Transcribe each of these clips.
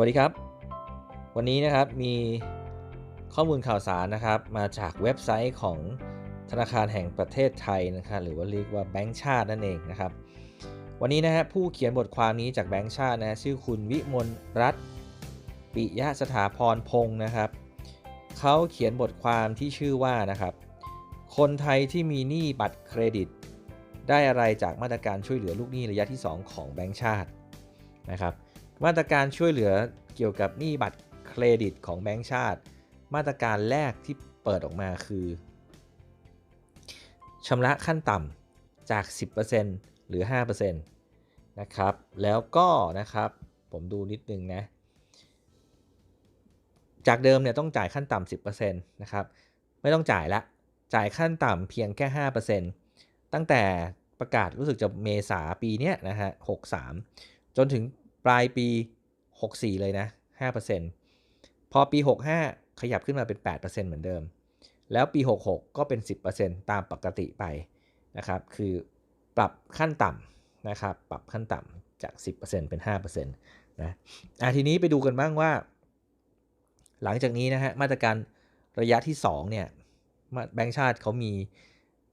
วัสดีครับ วันนี้นะครับมีข้อมูลข่าวสารนะครับมาจากเว็บไซต์ของธนาคารแห่งประเทศไทยนะครับหรือว่าเรียกว่าแบงก์ชาตินั่นเองนะครับ วันนี้นะฮะผู้เขียนบทความนี้จากแบงก์ชาตินะชื่อคุณวิมลรัตน์ปิยะสถาพรพงศ์นะครับเขาเขียนบทความที่ชื่อว่านะครับ คนไทยที่มีหนี้บัตรเครดิต ได้อะไรจากมาตรการช่วยเหลือลูกหนี้ระยะที่ 2 ของแบงก์ชาตินะครับ มาตรการช่วยเหลือเกี่ยวกับหนี้บัตรเครดิตของแบงก์ชาติ มาตรการแรกที่เปิดออกมาคือชำระขั้นต่ำจาก 10%หรือ 5%นะครับ แล้วก็นะครับผมดูนิดนึงนะ จากเดิมเนี่ยต้องจ่ายขั้นต่ำ10%นะครับ ไม่ต้องจ่ายละ จ่ายขั้นต่ำเพียงแค่ 5%ตั้งแต่ประกาศรู้สึกจะเมษาปีเนี้ยนะฮะ 63 จนถึง ปลายปี 64 เลยนะ 5%พอปี 65 ขยับขึ้นมาเป็น 8%เหมือนเดิม แล้วปี 66 ก็เป็น 10%ตามปกติไปนะครับ คือปรับขั้นต่ำนะครับ ปรับขั้นต่ำจาก 10%เป็น5%นะอะทีนี้ไปดูกันบ้างว่า หลังจากนี้นะฮะ มาตรการระยะที่ 2 เนี่ย แบงก์ชาติเขามี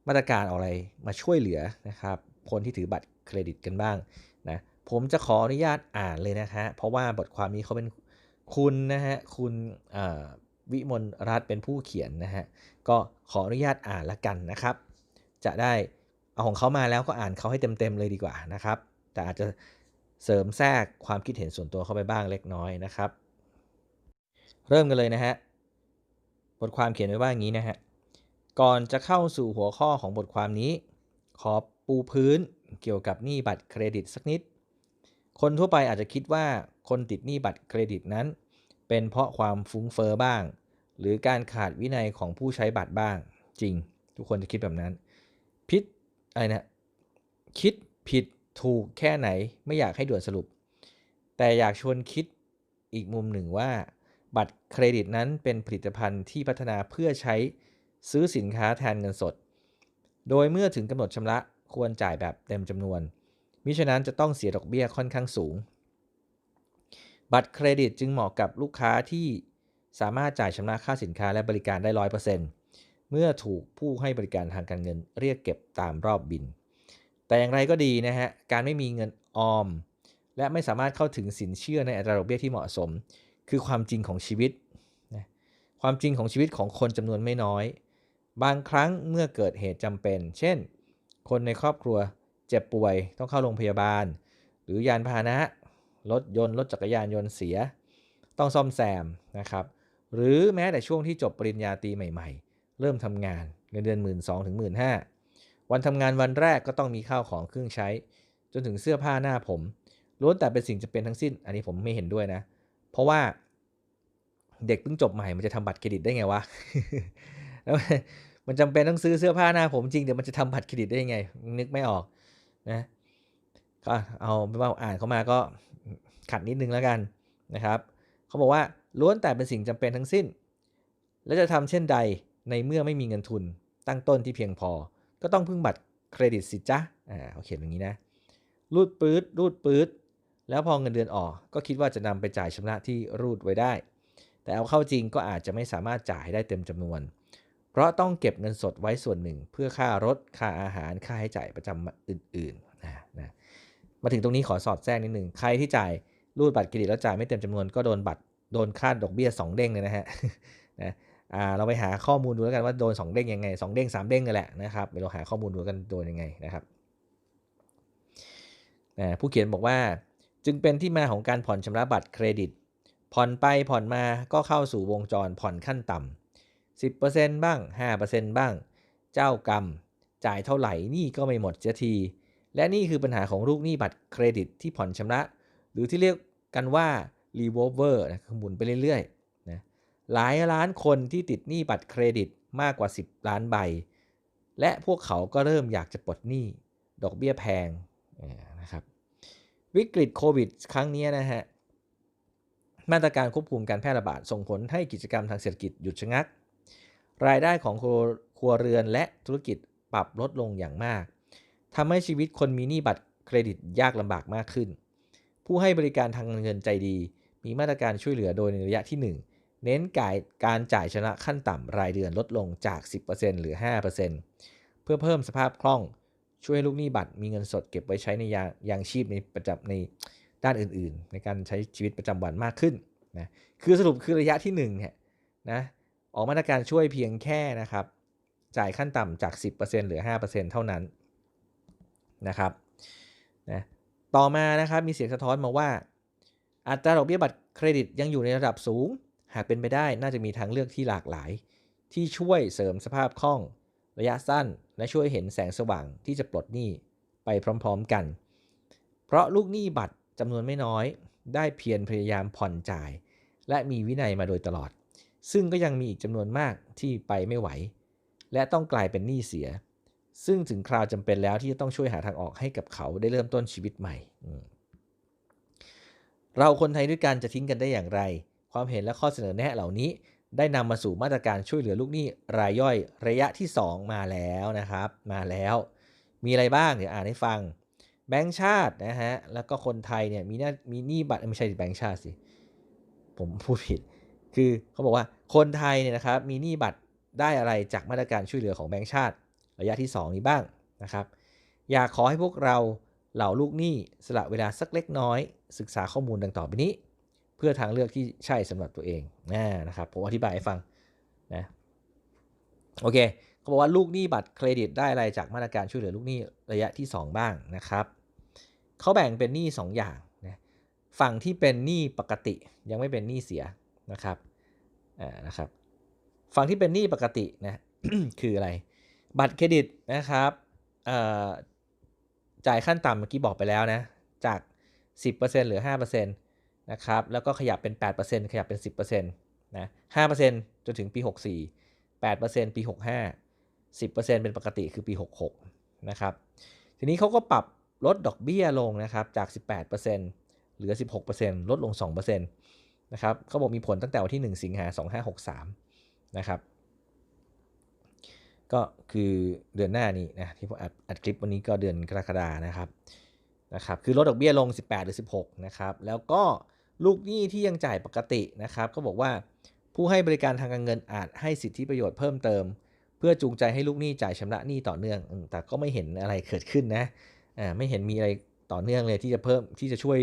มาตรการอะไรมาช่วยเหลือนะครับ คนที่ถือบัตรเครดิตกันบ้าง ผมจะขออนุญาตอ่านเลยนะฮะ เพราะว่าบทความนี้เขาเป็นคุณนะฮะ คุณวิมลรัตน์เป็นผู้เขียนนะฮะ ก็ขออนุญาตอ่านละกันนะครับ จะได้เอาของเขามาแล้วก็อ่านเขาให้เต็มๆเลยดีกว่านะครับ แต่อาจจะเสริมแทรกความคิดเห็นส่วนตัวเข้าไปบ้างเล็กน้อยนะครับ เริ่มกันเลยนะฮะ บทความเขียนไว้ว่าอย่างนี้นะฮะ ก่อนจะเข้าสู่หัวข้อของบทความนี้ ขอปูพื้นเกี่ยวกับหนี้บัตรเครดิตสักนิด คนทั่วไปอาจจะคิดว่าคนติดหนี้บัตรเครดิตนั้น เป็นเพราะความฟุ้งเฟอ้อบ้าง หรือการขาดวินัยของผู้ใช้บัตรบ้าง จริง ทุกคนจะคิดแบบนั้น พิษอะไรนะคิดผิดถูกแค่ไหนไม่อยากให้ด่วนสรุป แต่อยากชวนคิดอีกมุมหนึ่งว่า บัตรเครดิตนั้นเป็นผลิตภัณฑ์ที่พัฒนาเพื่อใช้ซื้อสินค้าแทนเงินสด โดยเมื่อถึงกำหนดชำระควรจ่ายแบบเต็มจำนวน มิฉะนั้นจะต้องเสียดอกเบี้ยค่อนข้างสูง บัตรเครดิตจึงเหมาะกับลูกค้าที่สามารถจ่ายชำระค่าสินค้าและบริการได้ 100%เมื่อถูกผู้ให้บริการทางการเงินเรียกเก็บตามรอบบิน แต่อย่างไรก็ดีนะฮะ การไม่มีเงินออม และไม่สามารถเข้าถึงสินเชื่อในอัตราดอกเบี้ยที่เหมาะสม คือความจริงของชีวิตนะความจริงของชีวิตของคนจำนวนไม่น้อย บางครั้งเมื่อเกิดเหตุจำเป็น เช่น คนในครอบครัว เจ็บป่วยต้องเข้าโรงพยาบาล หรือยานพาหนะรถยนต์รถจักรยานยนต์เสีย ต้องซ่อมแซมนะครับหรือแม้แต่ช่วงที่จบปริญญาตรีใหม่ๆ เริ่มทำงานเงินเดือน 1 2ื่นถึงหมื่นวันทำงานวันแรกก็ต้องมีข้าวของเครื่องใช้ จนถึงเสื้อผ้าหน้าผมล้วนแต่เป็นสิ่งจะเป็นทั้งสิ้น อันนี้ผมไม่เห็นด้วยนะ เพราะว่าเด็กเพิ่งจบใหม่มันจะทำบัตรเครดิตได้ไงวะแล้วมันจำเป็นต้องซื้อเสื้อผ้าหน้าผมจริงเดี๋ยวมันจะทำบัตรเครดิตได้ยังไง นึกไม่ออก นะก็เอาไม่ว่าอ่านเข้ามาก็ขัดนิดนึงแล้วกันนะครับเขาบอกว่าล้วนแต่เป็นสิ่งจำเป็นทั้งสิ้น และจะทำเช่นใดในเมื่อไม่มีเงินทุน ตั้งต้นที่เพียงพอ ก็ต้องพึ่งบัตรเครดิตสิจ้ะอ่าเขาเขียนอย่างนี้นะรูดปื๊ดรูดปื๊ดแล้วพอเงินเดือนออก ก็คิดว่าจะนำไปจ่ายชำระที่รูดไว้ได้ แต่เอาเข้าจริงก็อาจจะไม่สามารถจ่ายได้เต็มจำนวน เพราะต้องเก็บเงินสดไว้ส่วนหนึ่ง เพื่อค่ารถค่าอาหารค่าใช้จ่ายประจำอื่นๆนะนะมาถึงตรงนี้ขอสอดแทรกนิดหนึ่งใครที่จ่ายรูดบัตรเครดิตแล้วจ่ายไม่เต็มจำนวนก็โดนบัตรโดนค่าดอกเบี้ย 2 เด้งเลยนะฮะนะอ่าเราไปหาข้อมูลดูแล้วกันว่าโดน 2 เด้งยังไง 2 เด้ง 3 เด้งกันแหละนะครับไปเราหาข้อมูลดูกันโดนยังไงนะครับนะผู้เขียนบอกว่าจึงเป็นที่มาของการผ่อนชำระบัตรเครดิต ผ่อนไปผ่อนมาก็เข้าสู่วงจรผ่อนขั้นต่ำ 10%บ้าง 5%บ้าง เจ้ากรรม จ่ายเท่าไหร่นี่ก็ไม่หมดเสียที และนี่คือปัญหาของลูกหนี้บัตรเครดิตที่ผ่อนชำระ หรือที่เรียกกันว่า revolver นะคือหมุนไปเรื่อยๆนะหลายล้านคนที่ติดหนี้บัตรเครดิตมากกว่า 10 ล้านใบ และพวกเขาก็เริ่มอยากจะปลดหนี้ ดอกเบี้ยแพงนะครับ วิกฤตโควิดครั้งนี้นะฮะ มาตรการควบคุมการแพร่ระบาดส่งผลให้กิจกรรมทางเศรษฐกิจหยุดชะงัก รายได้ของครัวเรือนและธุรกิจปรับลดลงอย่างมากทำให้ชีวิตคนมีหนี้บัตรเครดิตยากลำบากมากขึ้น ผู้ให้บริการทางเงินใจดี มีมาตรการช่วยเหลือโดยในระยะที่ 1 เน้นการการจ่ายชำระขั้นต่ำรายเดือนลดลงจาก 10%หรือ 5%เพื่อเพิ่มสภาพคล่องช่วยให้ลูกหนี้บัตรมีเงินสดเก็บไว้ใช้ในยายางชีพในประจำในด้านอื่นๆ ในการใช้ชีวิตประจำวันมากขึ้นนะคือสรุปคือระยะที่1เนี่ยนะ ออกมาตรการช่วยเพียงแค่นะครับ จ่ายขั้นต่ำจาก 10%เหลือ 5%เท่านั้นนะครับนะต่อมานะครับมีเสียงสะท้อนมาว่า อัตราดอกเบี้ยบัตรเครดิตยังอยู่ในระดับสูง หากเป็นไปได้น่าจะมีทางเลือกที่หลากหลาย ที่ช่วยเสริมสภาพคล่อง ระยะสั้น และช่วยเห็นแสงสว่างที่จะปลดหนี้ไปพร้อมๆกัน เพราะลูกหนี้บัตรจำนวนไม่น้อย ได้เพียรพยายามผ่อนจ่าย และมีวินัยมาโดยตลอด ซึ่งก็ยังมีอีกจำนวนมากที่ไปไม่ไหว และต้องกลายเป็นหนี้เสีย ซึ่งถึงคราวจำเป็นแล้วที่จะต้องช่วยหาทางออกให้กับเขาได้เริ่มต้นชีวิตใหม่ เราคนไทยด้วยกันจะทิ้งกันได้อย่างไร ความเห็นและข้อเสนอแนะเหล่านี้ ได้นำมาสู่มาตรการช่วยเหลือลูกหนี้รายย่อยระยะที่ 2 มาแล้วนะครับ มาแล้ว มีอะไรบ้างเดี๋ยวอ่านให้ฟัง แบงก์ชาตินะฮะแล้วก็คนไทยเนี่ยมีหน้ามีหนี้บัตรไม่ใช่แบงก์ชาติสิผมพูดผิด คือเขาบอกว่าคนไทยเนี่ยนะครับมีหนี้บัตรได้อะไรจากมาตรการช่วยเหลือของแบงก์ชาติ ระยะที่ 2 นี้บ้างนะครับอยากขอให้พวกเราเหล่าลูกหนี้สละเวลาสักเล็กน้อย ศึกษาข้อมูลดังต่อไปนี้ เพื่อทางเลือกที่ใช่สำหรับตัวเองนะครับผมอธิบายให้ฟังนะโอเคเขาบอกว่าลูกหนี้บัตรเครดิตได้อะไรจากมาตรการช่วยเหลือลูกหนี้ระยะที่ 2 บ้างนะครับเขาแบ่งเป็นหนี้2อย่างนะฝั่งที่เป็นหนี้ปกติยังไม่เป็นหนี้เสีย นะครับอ่านะครับฝั่งที่เป็นหนี้ปกตินะคืออะไร บัตรเครดิตนะครับจ่ายขั้นต่ำเมื่อกี้บอกไปแล้วนะจาก 10%เหลือ5%นะครับแล้วก็ขยับเป็น 8%ขยับเป็น 10%นะ5%จนถึงปี 64 8%ปี 65 10%เป็นปกติคือปี 66นะครับทีนี้เขาก็ปรับลดดอกเบี้ยลงนะครับจาก 18%เหลือ 16%ลดลง 2% นะครับเขาบอกมีผลตั้งแต่วันที่ 1 สิงหา 2563 นะครับ ก็คือเดือนหน้านี้นะที่ผมอัดอัดคลิปวันนี้ก็เดือนกรกฎานะครับนะครับคือลดดอกเบี้ยลง 18 หรือ 16 นะครับ แล้วก็ลูกหนี้ที่ยังจ่ายปกตินะครับก็บอกว่าผู้ให้บริการทางการเงินอาจให้สิทธิประโยชน์เพิ่มเติม เพื่อจูงใจให้ลูกหนี้จ่ายชำระหนี้ต่อเนื่อง แต่ก็ไม่เห็นอะไรเกิดขึ้นนะอ่าไม่เห็นมีอะไรต่อเนื่องเลยที่จะเพิ่มที่จะช่วย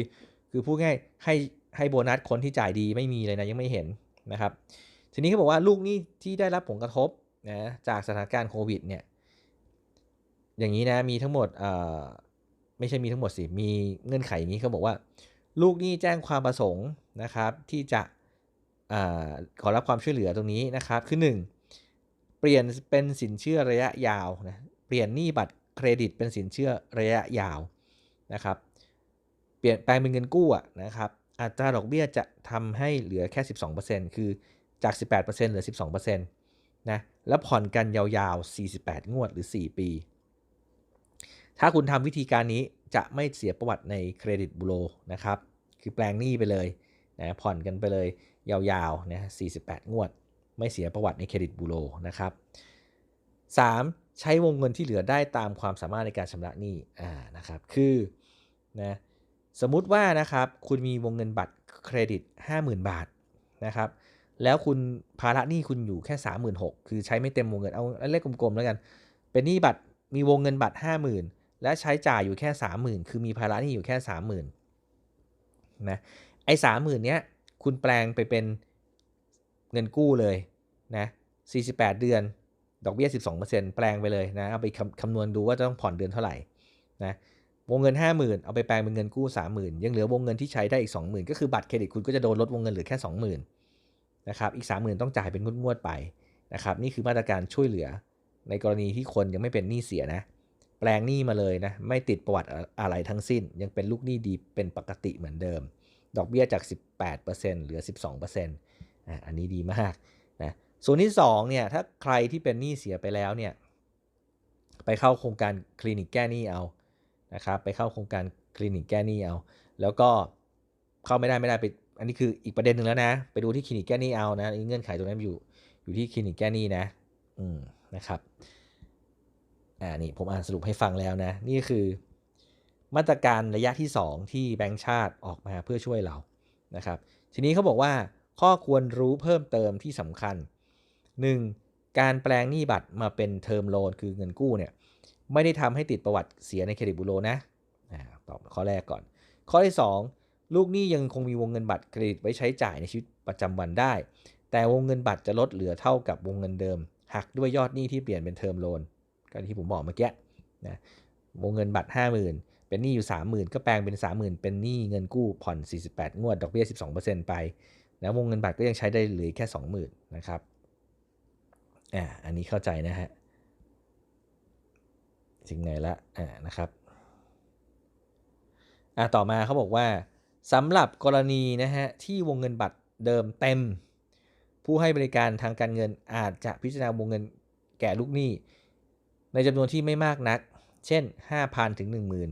คือพูดง่ายให้ ให้โบนัสคนที่จ่ายดีไม่มีเลยนะยังไม่เห็นนะครับ ทีนี้เขาบอกว่าลูกหนี้ที่ได้รับผลกระทบนะจากสถานการณ์โควิดเนี่ยอย่างนี้นะมีทั้งหมดไม่ใช่มีทั้งหมดสิมีเงื่อนไขอย่างนี้เขาบอกว่า ลูกหนี้แจ้งความประสงค์นะครับที่จะอขอรับความช่วยเหลือตรงนี้นะครับคือ 1 เปลี่ยนเป็นสินเชื่อระยะยาวนะเปลี่ยนหนี้บัตรเครดิตเป็นสินเชื่อระยะยาวนะครับ เปลี่ยนแปลงเป็นเงินกู้นะครับ อัตราดอกเบี้ยจะทำให้เหลือแค่ 12%คือจาก 18%เหลือ 12%นะแล้วผ่อนกันยาวๆ 48 งวดหรือ 4 ปี ถ้าคุณทำวิธีการนี้จะไม่เสียประวัติในเครดิตบูโรนะครับ คือแปลงหนี้ไปเลยนะผ่อนกันไปเลยยาวๆนะ48 งวด ไม่เสียประวัติในเครดิตบูโรนะครับ 3. ใช้วงเงินที่เหลือได้ตามความสามารถในการชำระหนี้อ่านะครับ คือนะ สมมุติว่านะครับคุณมีวงเงินบัตรเครดิต 50,000 บาทนะครับแล้วคุณภาระหนี้คุณอยู่แค่ 36,000คือใช้ไม่เต็มวงเงินเอาเลขกลมๆแล้วกัน เป็นหนี้บัตรมีวงเงินบัตร 50,000 และใช้จ่ายอยู่แค่ 30,000 คือมีภาระหนี้อยู่แค่ 30,000นะไอ้30,000เนี้ยคุณแปลงไปเป็นเงินกู้เลยนะ48 เดือน ดอกเบี้ย 12%แปลงไปเลยนะ เอาไปคำคำนวณดูว่าจะต้องผ่อนเดือนเท่าไหร่นะ วงเงิน 50,000 เอาไปแปลงเป็นเงินกู้ 30,000 ยังเหลือวงเงินที่ใช้ได้อีก 20,000 ก็คือบัตรเครดิตคุณก็จะโดนลดวงเงินเหลือแค่ 20,000นะครับอีก 30,000 ต้องจ่ายเป็นงวดๆไปนะครับนี่คือมาตรการช่วยเหลือ ในกรณีที่คนยังไม่เป็นหนี้เสียนะ แปลงหนี้มาเลยนะไม่ติดประวัติอะไรทั้งสิ้น ยังเป็นลูกหนี้ดีเป็นปกติเหมือนเดิม ดอกเบี้ยจาก 18%เหลือ 12%อะอันนี้ดีมากนะส่วนที่2เนี่ยถ้าใครที่เป็นหนี้เสียไปแล้วเนี่ยไปเข้าโครงการคลินิกแก้หนี้เอา นะครับไปเข้าโครงการคลินิกแก้หนี้เอา แล้วก็เข้าไม่ได้ไม่ได้ไป อันนี้คืออีกประเด็นหนึ่งแล้วนะ ไปดูที่คลินิกแก้หนี้เอานะเงื่อนไขตรงนั้นอยู่อยู่ที่คลินิกแก้หนี้นะอืมนะครับอ่านี่ผมอ่านสรุปให้ฟังแล้วนะ นี่คือมาตรการระยะที่ 2 ที่แบงก์ชาติออกมาเพื่อช่วยเรานะครับ ทีนี้เขาบอกว่าข้อควรรู้เพิ่มเติมที่สำคัญ 1. การแปลงหนี้บัตรมาเป็นเทอมโลนคือเงินกู้เนี่ย ไม่ได้ทำให้ติดประวัติเสียในเครดิตบูโรนะตอบข้อแรกก่อน ข้อที่ 2 ลูกหนี้ยังคงมีวงเงินบัตรเครดิตไว้ใช้จ่ายในชีวิตประจำวันได้ แต่วงเงินบัตรจะลดเหลือเท่ากับวงเงินเดิม หักด้วยยอดหนี้ที่เปลี่ยนเป็นเทอมโลนก็ที่ผมบอกเมื่อกี้นะวงเงินบัตร 50,000 เป็นหนี้อยู่ 30,000 ก็แปลงเป็น 30,000 เป็นหนี้เงินกู้ผ่อน 48 งวด ดอกเบี้ย 12%ไปนะวงเงินบัตรก็ยังใช้ได้เหลือแค่ 20,000 นะครับอ่าอันนี้เข้าใจนะฮะ ถึงไหนละอ่านะครับอ่าต่อมาเขาบอกว่าสำหรับกรณีนะฮะที่วงเงินบัตรเดิมเต็ม ผู้ให้บริการทางการเงินอาจจะพิจารณาวงเงินแก่ลูกหนี้ ในจำนวนที่ไม่มากนัก เช่น 5,000ถึง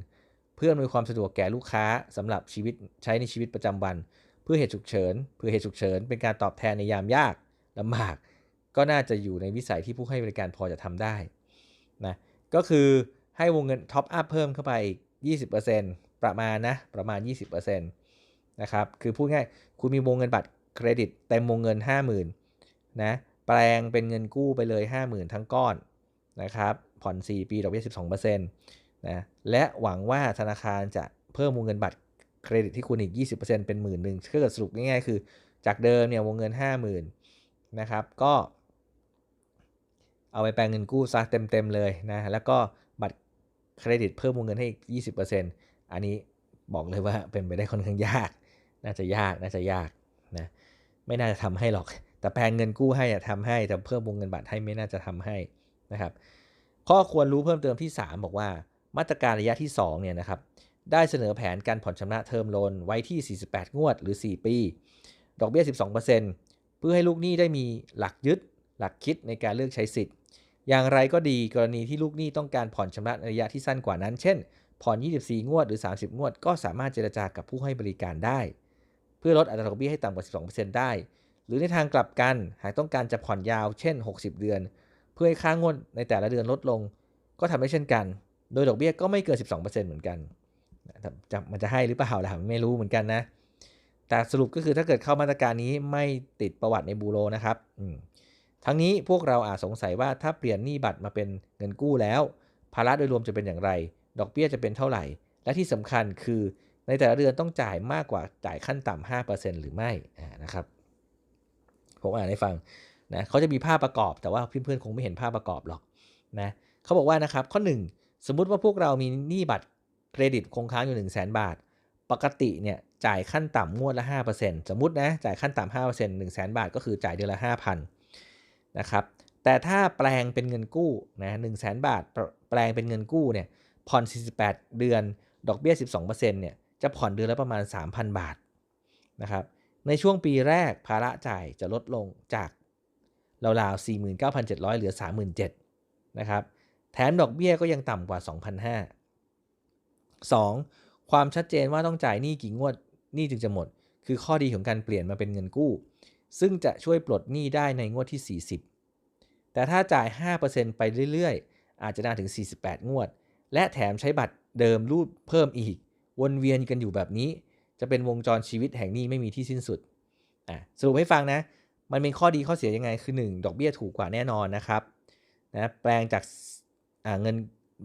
10,000 เพื่ออำนวยความสะดวกแก่ลูกค้าสำหรับชีวิตใช้ในชีวิตประจำวัน เพื่อเหตุฉุกเฉินเพื่อเหตุฉุกเฉิน เป็นการตอบแทนในยามยากลำบาก ก็น่าจะอยู่ในวิสัยที่ผู้ให้บริการพอจะทำได้นะ ก็คือให้วงเงินท็อปอัพเพิ่มเข้าไปอีก20%ประมาณนะ ประมาณ 20%นะครับ คือพูดง่าย คุณมีวงเงินบัตรเครดิตเต็มวงเงิน 50,000นะแปลงเป็นเงินกู้ไปเลย 50,000 ทั้งก้อนนะครับ ผ่อน 4 ปี ดอกเบี้ย 12%นะ และหวังว่าธนาคารจะเพิ่มวงเงินบัตรเครดิตที่คุณอีก 20%เป็นหมื่นหนึ่งถ้าเกิดสรุปง่ายๆ คือ จากเดิมเนี่ยวงเงิน 50,000นะครับ ก็ เอาไปแปลงเงินกู้ซะเต็มๆเลยนะ แล้วก็บัตรเครดิตเพิ่มวงเงินให้อีก 20%อันนี้บอกเลยว่าเป็นไปได้ค่อนข้างยาก น่าจะยาก น่าจะยากนะ ไม่น่าจะทำให้หรอก แต่แปลงเงินกู้ให้อะทำให้ แต่เพิ่มวงเงินบัตรให้ไม่น่าจะทำให้นะครับ ข้อควรรู้เพิ่มเติมที่ 3 บอกว่า มาตรการระยะที่ 2 เนี่ยนะครับ ได้เสนอแผนการผ่อนชำระเทอมโลนไว้ที่ 48 งวดหรือ 4 ปี ดอกเบี้ย 12%เพื่อให้ลูกหนี้ได้มีหลักยึด หลักคิดในการเลือกใช้สิทธิ์ อย่างไรก็ดีกรณีที่ลูกหนี้ต้องการผ่อนชำระระยะที่สั้นกว่านั้น เช่น ผ่อน 24 งวดหรือ 30 งวด ก็สามารถเจรจากับผู้ให้บริการได้ เพื่อลดอัตราดอกเบี้ยให้ต่ำกว่า 12%ได้ หรือในทางกลับกัน หากต้องการจะผ่อนยาว เช่น 60 เดือน เพื่อให้ค่างวดในแต่ละเดือนลดลง ก็ทำได้เช่นกัน โดยดอกเบี้ยก็ไม่เกิน 12%เหมือนกันจะมันจะให้หรือเปล่าล่ะไม่รู้เหมือนกันนะ แต่สรุปก็คือถ้าเกิดเข้ามาตรการนี้ไม่ติดประวัติในบูโรนะครับ ทั้งนี้พวกเราอาจสงสัยว่าถ้าเปลี่ยนหนี้บัตรมาเป็นเงินกู้แล้ว ภาระโดยรวมจะเป็นอย่างไร ดอกเบี้ยจะเป็นเท่าไหร่ และที่สำคัญคือในแต่ละเดือนต้องจ่ายมากกว่าจ่ายขั้นต่ำ5%หรือไม่นะครับ ผมอ่านให้ฟังนะเขาจะมีภาพประกอบ แต่ว่าเพื่อนๆคงไม่เห็นภาพประกอบหรอกนะเขาบอกว่านะครับข้อ 1 สมมุติว่าพวกเรามีหนี้บัตรเครดิตคงค้างอยู่ 1 0 0 0 0แบาท ปกติเนี่ยจ่ายขั้นต่ำงวดละ 5%สมมุตินะจ่ายขั้นต่ำ5% 1 0 0 0 0 0 บาท ก็คือจ่ายเดือนละ 5,000 นะครับ แต่ถ้าแปลงเป็นเงินกู้นะ1 0 0 0 0 0บาทแปลงเป็นเงินกู้เนี่ยผ่อน 48 เดือน ดอกเบี้ย 12%เนี่ยจะผ่อนเดือนละประมาณ 3,000 บาทนะครับ ในช่วงปีแรกภาระจ่ายจะลดลงจากราวๆ49,700 เหลือ 37,000นะครับแถมดอกเบี้ยก็ยังต่ำกว่า 2,500 2. ความชัดเจนว่าต้องจ่ายหนี้กี่งวดหนี้จึงจะหมด คือข้อดีของการเปลี่ยนมาเป็นเงินกู้ ซึ่งจะช่วยปลดหนี้ได้ในงวดที่ 40 แต่ถ้าจ่าย 5%ไปเรื่อยๆ อาจจะนานถึง 48 งวด และแถมใช้บัตรเดิมรูดเพิ่มอีก วนเวียนกันอยู่แบบนี้ จะเป็นวงจรชีวิตแห่งหนี้ไม่มีที่สิ้นสุดอะสรุปให้ฟังนะ มันเป็นข้อดีข้อเสียยังไงคือ 1 ดอกเบี้ยถูกกว่าแน่นอนนะครับนะแปลงจากเงิน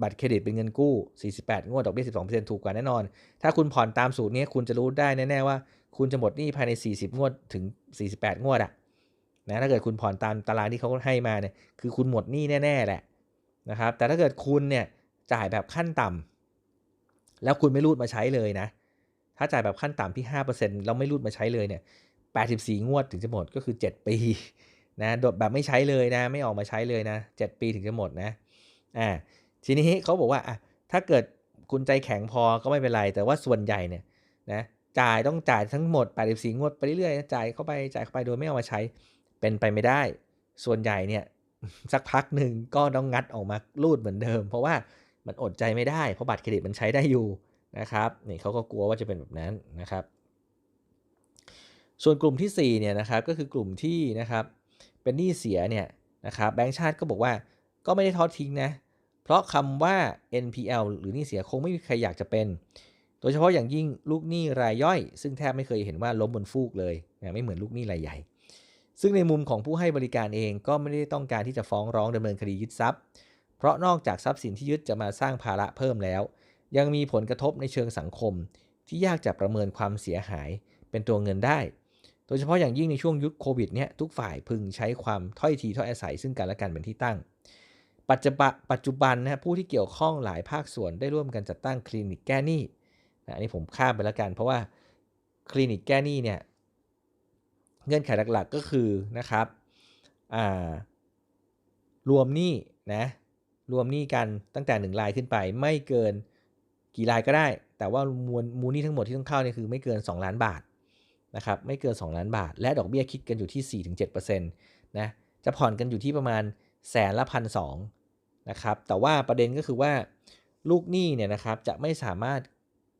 บัตรเครดิตเป็นเงินกู้ 48 งวด ดอกเบี้ย 12%ถูกกว่าแน่นอน ถ้าคุณผ่อนตามสูตรนี้คุณจะรู้ได้แน่ ๆ ว่า คุณจะหมดหนี้ภายใน 40 งวดถึง 48 งวดอะนะถ้าเกิดคุณผ่อนตามตารางที่เขาให้มาเนี่ยคือคุณหมดหนี้แน่ๆแหละนะครับแต่ถ้าเกิดคุณเนี่ยจ่ายแบบขั้นต่ำแล้วคุณไม่รูดมาใช้เลยนะ ถ้าจ่ายแบบขั้นต่ำที่ 5%แล้วไม่รูดมาใช้เลยเนี่ย 84 งวดถึงจะหมดก็คือ 7 ปีนะโดดแบบไม่ใช้เลยนะ ไม่ออกมาใช้เลยนะ 7 ปีถึงจะหมดนะอ่าทีนี้เขาบอกว่าอะถ้าเกิดคุณใจแข็งพอก็ไม่เป็นไร แต่ว่าส่วนใหญ่เนี่ยนะ จ่ายต้องจ่ายทั้งหมด 84 งวดไปเรื่อยๆจ่ายเข้าไปจ่ายเข้าไปโดยไม่เอามาใช้เป็นไปไม่ได้ ส่วนใหญ่เนี่ยสักพักหนึ่งก็ต้องงัดออกมารูดเหมือนเดิม เพราะว่ามันอดใจไม่ได้ เพราะบัตรเครดิตมันใช้ได้อยู่นะครับนี่เขาก็กลัวว่าจะเป็นแบบนั้นนะครับ ส่วนกลุ่มที่4เนี่ยนะครับก็คือกลุ่มที่นะครับเป็นหนี้เสียเนี่ยนะครับแบงก์ชาติก็บอกว่าก็ไม่ได้ทอดทิ้งนะเพราะคำว่า NPL หรือหนี้เสียคงไม่มีใครอยากจะเป็น โดยเฉพาะอย่างยิ่งลูกหนี้รายย่อย ซึ่งแทบไม่เคยเห็นว่าล้มบนฟูกเลยนะไม่เหมือนลูกหนี้รายใหญ่ ซึ่งในมุมของผู้ให้บริการเองก็ไม่ได้ต้องการที่จะฟ้องร้องดำเนินคดียึดทรัพย์ เพราะนอกจากทรัพย์สินที่ยึดจะมาสร้างภาระเพิ่มแล้ว ยังมีผลกระทบในเชิงสังคม ที่ยากจะประเมินความเสียหายเป็นตัวเงินได้ โดยเฉพาะอย่างยิ่งในช่วงยุคโควิดเนี่ยทุกฝ่ายพึงใช้ความถ้อยทีถ้อยอาศัยซึ่งกันและกันเป็นที่ตั้งปัจจุบันปัจจุบันนะผู้ที่เกี่ยวข้องหลายภาคส่วนได้ร่วมกันจัดตั้งคลินิกแก้หนี้ นะอันนี้ผมข้ามไปแล้วกัน เพราะว่าคลินิกแก้หนี้เนี่ยเงื่อนไขหลักๆก็คือนะครับรวมหนี้นะรวมหนี้กันตั้งแต่1รายขึ้นไป ไม่เกินกี่รายก็ได้ แต่ว่ามวลมูลหนี้ทั้งหมดที่ต้องเข้าเนี่ยคือไม่เกิน 2 ล้านบาทนะครับไม่เกิน 2 ล้านบาท และดอกเบี้ยคิดกันอยู่ที่ 4-7%นะจะผ่อนกันอยู่ที่ประมาณแสนละพันสองนะครับแต่ว่าประเด็นก็คือว่าลูกหนี้เนี่ยนะครับจะไม่สามารถ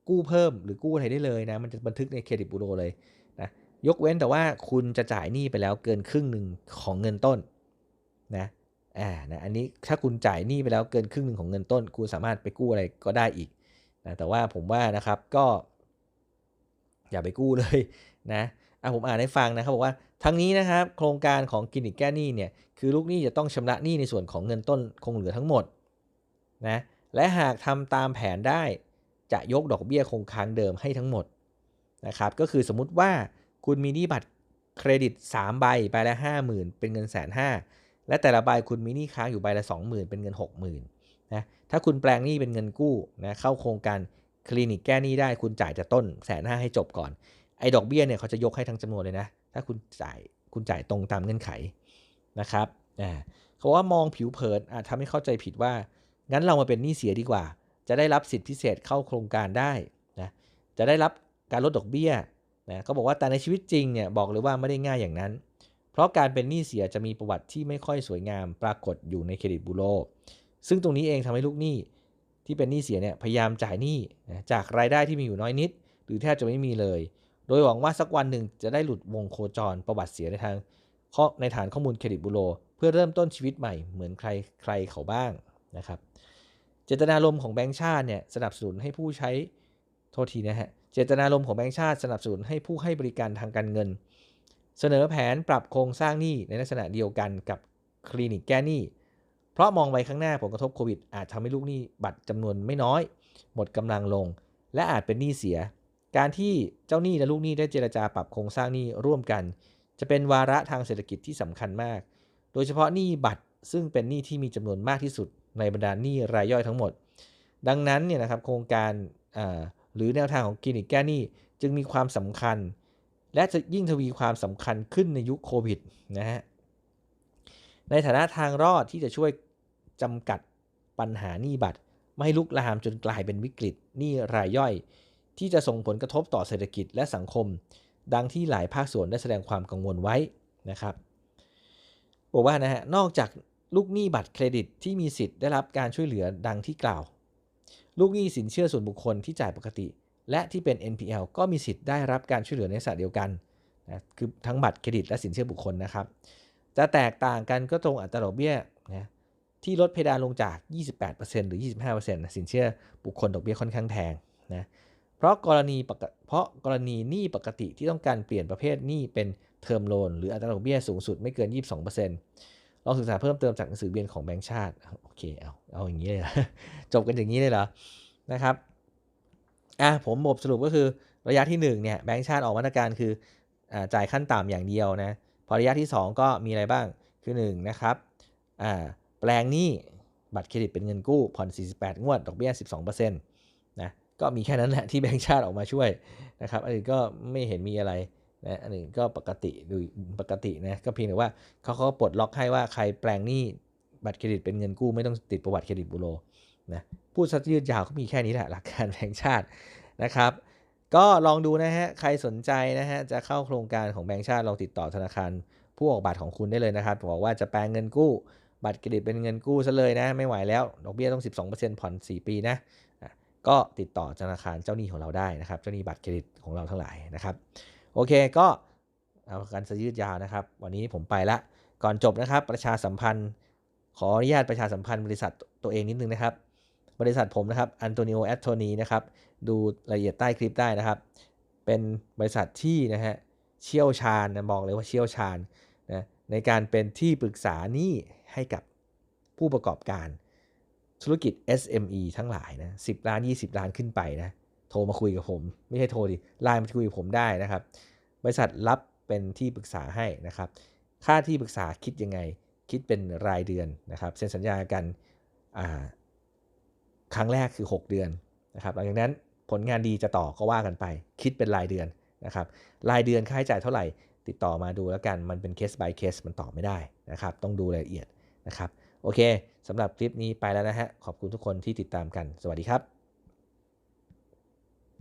กู้เพิ่มหรือกู้อะไรได้เลยนะ มันจะบันทึกในเครดิตบูโรเลยนะยกเว้นแต่ว่าคุณจะจ่ายหนี้ไปแล้วเกินครึ่งหนึ่งของเงินต้นนะอ่านะอันนี้ถ้าคุณจ่ายหนี้ไปแล้วเกินครึ่งหนึ่งของเงินต้น คุณสามารถไปกู้อะไรก็ได้อีกนะแต่ว่าผมว่านะครับก็ อย่าไปกู้เลยนะอะผมอ่านให้ฟังนะครับบอกว่าทั้งนี้นะครับ โครงการของคลินิกแก้หนี้เนี่ยคือลูกหนี้จะต้องชำระหนี้ในส่วนของเงินต้นคงเหลือทั้งหมดนะและหากทำตามแผนได้ จะยกดอกเบี้ยคงค้างเดิมให้ทั้งหมดนะครับก็คือสมมุติว่าคุณมีหนี้บัตรเครดิต 3 ใบใบละ 50,000 เป็นเงินแสนห้าและแต่ละใบคุณมีหนี้ค้างอยู่ใบละ 20,000 เป็นเงิน 60,000นะถ้าคุณแปลงหนี้เป็นเงินกู้นะเข้าโครงการคลินิกแก้หนี้ได้คุณจ่ายจะต้นแสนห้าให้จบก่อนไอ้ดอกเบี้ยเนี่ยเขาจะยกให้ทั้งจำนวนเลยนะถ้าคุณจ่ายคุณจ่ายตรงตามเงื่อนไขนะครับอ่าเขาว่ามองผิวเผินอาจทำให้เข้าใจผิดว่างั้นเรามาเป็นหนี้เสียดีกว่า จะได้รับสิทธิพิเศษเข้าโครงการได้นะจะได้รับการลดดอกเบี้ยนะเขาบอกว่าแต่ในชีวิตจริงเนี่ยบอกเลยว่าไม่ได้ง่ายอย่างนั้น เพราะการเป็นหนี้เสียจะมีประวัติที่ไม่ค่อยสวยงามปรากฏอยู่ในเครดิตบูโรซึ่งตรงนี้เองทำให้ลูกหนี้ที่เป็นหนี้เสียเนี่ยพยายามจ่ายหนี้นะจากรายได้ที่มีอยู่น้อยนิด หรือแทบจะไม่มีเลย โดยหวังว่าสักวันหนึ่งจะได้หลุดวงโคจรประวัติเสียในทางในฐานข้อมูลเครดิตบูโรเพื่อเริ่มต้นชีวิตใหม่เหมือนใครใครเขาบ้างนะครับ เจตนารมณ์ของแบงก์ชาติเนี่ยสนับสนุนให้ผู้ใช้โทษทีนะฮะเจตนารมณ์ของแบงก์ชาติสนับสนุนให้ผู้ให้บริการทางการเงิน เสนอแผนปรับโครงสร้างหนี้ในลักษณะเดียวกันกับคลินิกแก้หนี้เพราะมองไปข้างหน้าผลกระทบโควิดอาจทำให้ลูกหนี้บัตรจำนวนไม่น้อย หมดกำลังลง และอาจเป็นหนี้เสีย การที่เจ้าหนี้และลูกหนี้ได้เจรจาปรับโครงสร้างหนี้ร่วมกัน จะเป็นวาระทางเศรษฐกิจที่สำคัญมาก โดยเฉพาะหนี้บัตรซึ่งเป็นหนี้ที่มีจำนวนมากที่สุด ในบรรดาหนี้รายย่อยทั้งหมด ดังนั้นเนี่ยนะครับโครงการหรือแนวทางของคลินิกแก้หนี้จึงมีความสำคัญ และจะยิ่งทวีความสำคัญขึ้นในยุคโควิดนะฮะในฐานะทางรอดที่จะช่วยจำกัดปัญหาหนี้บัตร ไม่ให้ลุกลามจนกลายเป็นวิกฤตหนี้รายย่อย ที่จะส่งผลกระทบต่อเศรษฐกิจและสังคม ดังที่หลายภาคส่วนได้แสดงความกังวลไว้นะครับ บอกว่านะฮะนอกจาก ลูกหนี้บัตรเครดิตที่มีสิทธิ์ได้รับการช่วยเหลือดังที่กล่าว ลูกหนี้สินเชื่อส่วนบุคคลที่จ่ายปกติ และที่เป็น NPL ก็มีสิทธิ์ได้รับการช่วยเหลือในสระเดียวกันนะคือทั้งบัตรเครดิตและสินเชื่อบุคคลนะครับจะแตกต่างกันก็ตรงอัตราดอกเบี้ยนะที่ลดเพดานลงจาก 28%หรือ 25%สินเชื่อบุคคลดอกเบี้ยค่อนข้างแพงนะเพราะกรณีเพราะกรณีหนี้ปกติที่ต้องการเปลี่ยนประเภทหนี้เป็นเทอมโลนหรืออัตราดอกเบี้ยสูงสุดไม่เกิน 22% ลองศึกษาเพิ่มเติมจากหนังสือเบียนของแบงก์ชาติโอเคเอาเอาอย่างนี้เลยจบกันอย่างนี้เลยเหรอนะครับอะผมบทสรุปก็คือระยะที่1เนี่ยแบงก์ชาติออกมาตรการคืออจ่ายขั้นต่ำอย่างเดียวนะพอระยะที่ 2 ก็มีอะไรบ้างคือ1นะครับอ่าแปลงหนี้บัตรเครดิตเป็นเงินกู้ผ่อน 48 งวด ดอกเบี้ย 12%นะก็มีแค่นั้นแหละที่แบงค์ชาติออกมาช่วยนะครับอันอื่นก็ไม่เห็นมีอะไร นะอันอื่นก็ปกติดูปกตินะก็เพียงแต่ว่าเขาเขาปลดล็อกให้ว่าใครแปลงหนี้บัตรเครดิตเป็นเงินกู้ไม่ต้องติดประวัติเครดิตบูโรนะพูดสัยืดยาวก็มีแค่นี้แหละหลักการแบงค์ชาตินะครับ ก็ลองดูนะฮะใครสนใจนะฮะจะเข้าโครงการของแบงค์ชาติลองติดต่อธนาคารผู้ออกบัตรของคุณได้เลยนะครับบอกว่าจะแปลงเงินกู้ บัตรเครดิตเป็นเงินกู้ซะเลยนะไม่ไหวแล้วดอกเบี้ยต้อง 12%ผ่อน 4 ปีนะก็ติดต่อธนาคารเจ้าหนี้ของเราได้นะครับ เจ้าหนี้บัตรเครดิตของเราทั้งหลายนะครับ โอเคก็เอาการสยืดยาวนะครับ วันนี้ผมไปละก่อนจบนะครับ ประชาสัมพันธ์ ขออนุญาตประชาสัมพันธ์บริษัทตัวเองนิดนึงนะครับ บริษัทผมนะครับอันโตนิโอแอตโทนีนะครับ ดูรายละเอียดใต้คลิปได้นะครับ เป็นบริษัทที่นะฮะเชี่ยวชาญนะบอกเลยว่าเชี่ยวชาญนะในการเป็นที่ปรึกษาหนี้ให้กับผู้ประกอบการธุรกิจ SME ทั้งหลายนะ10 ล้าน 20 ล้านขึ้นไปนะ โทรมาคุยกับผม ไม่ใช่โทรดิไลน์มาคุยกับผมได้นะครับ บริษัทรับเป็นที่ปรึกษาให้นะครับ ค่าที่ปรึกษาคิดยังไง คิดเป็นรายเดือนนะครับ เซ็นสัญญากันครั้งแรกคือ 6 เดือนนะครับ หลังจากนั้นผลงานดีจะต่อก็ว่ากันไป คิดเป็นรายเดือนนะครับ รายเดือนค่าใช้จ่ายเท่าไหร่ ติดต่อมาดูแล้วกัน มันเป็นเคส by เคสมันตอบไม่ได้นะครับ ต้องดูรายละเอียดนะครับ โอเคสำหรับคลิปนี้ไปแล้วนะฮะ ขอบคุณทุกคนที่ติดตามกัน สวัสดีครับ